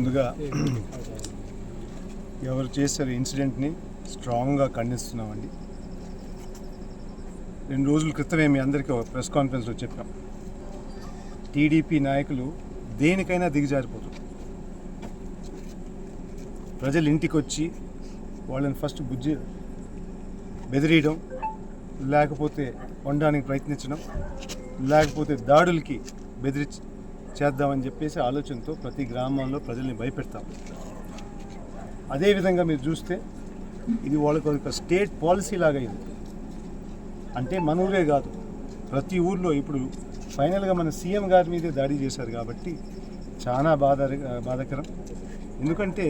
ముందుగా ఎవరు చేశారు ఇన్సిడెంట్ని స్ట్రాంగ్గా ఖండిస్తున్నామండి. రెండు రోజుల క్రితమే మీ అందరికీ ఒక ప్రెస్ కాన్ఫరెన్స్లో చెప్పాం. టీడీపీ నాయకులు దేనికైనా దిగజారిపోతారు. ప్రజలు ఇంటికి వచ్చి వాళ్ళని ఫస్ట్ బుజ్జి బెదిరియడం లేకపోతే వండడానికి ప్రయత్నించడం లేకపోతే దాడులకి బెదిరించి చేద్దామని చెప్పేసి ఆలోచనతో ప్రతి గ్రామంలో ప్రజల్ని భయపెడతాం. అదేవిధంగా మీరు చూస్తే ఇది వాళ్ళకి ఒక స్టేట్ పాలసీ లాగా ఇది. అంటే మన ఊరే కాదు ప్రతి ఊర్లో ఇప్పుడు ఫైనల్గా మన సీఎం గారి మీదే దాడి చేశారు కాబట్టి చాలా బాధ బాధాకరం. ఎందుకంటే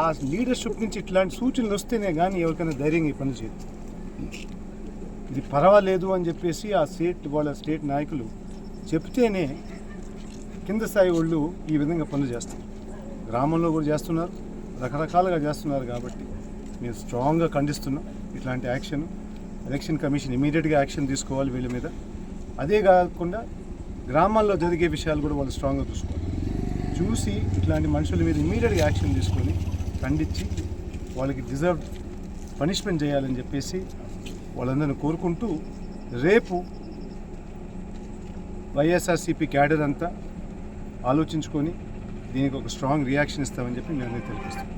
ఆ లీడర్షిప్ నుంచి ఇట్లాంటి సూచనలు వస్తేనే కానీ ఎవరికైనా ధైర్యంగా ఈ పని చేయదు ఇది పర్వాలేదు అని చెప్పేసి ఆ స్టేట్ వాళ్ళ స్టేట్ నాయకులు చెప్తేనే కింద స్థాయి వాళ్ళు ఈ విధంగా పనులు చేస్తారు గ్రామంలో కూడా చేస్తున్నారు. రకరకాలుగా చేస్తున్నారు కాబట్టి మేము స్ట్రాంగ్గా ఖండిస్తున్నాం. ఇట్లాంటి యాక్షన్ ఎలక్షన్ కమిషన్ ఇమీడియట్గా యాక్షన్ తీసుకోవాలి వీళ్ళ మీద. అదే కాకుండా గ్రామాల్లో జరిగే విషయాలు కూడా వాళ్ళు స్ట్రాంగ్గా చూసుకోవాలి. చూసి ఇట్లాంటి మనుషుల మీద ఇమీడియట్గా యాక్షన్ తీసుకొని ఖండించి వాళ్ళకి డిజర్వ్ పనిష్మెంట్ చేయాలని చెప్పేసి వాళ్ళందరిని కోరుకుంటూ రేపు వైఎస్ఆర్సీపీ క్యాడర్ అంతా ఆలోచించుకొని దీనికి ఒక స్ట్రాంగ్ రియాక్షన్ ఇస్తామని చెప్పి మేము తెలిపిస్తాం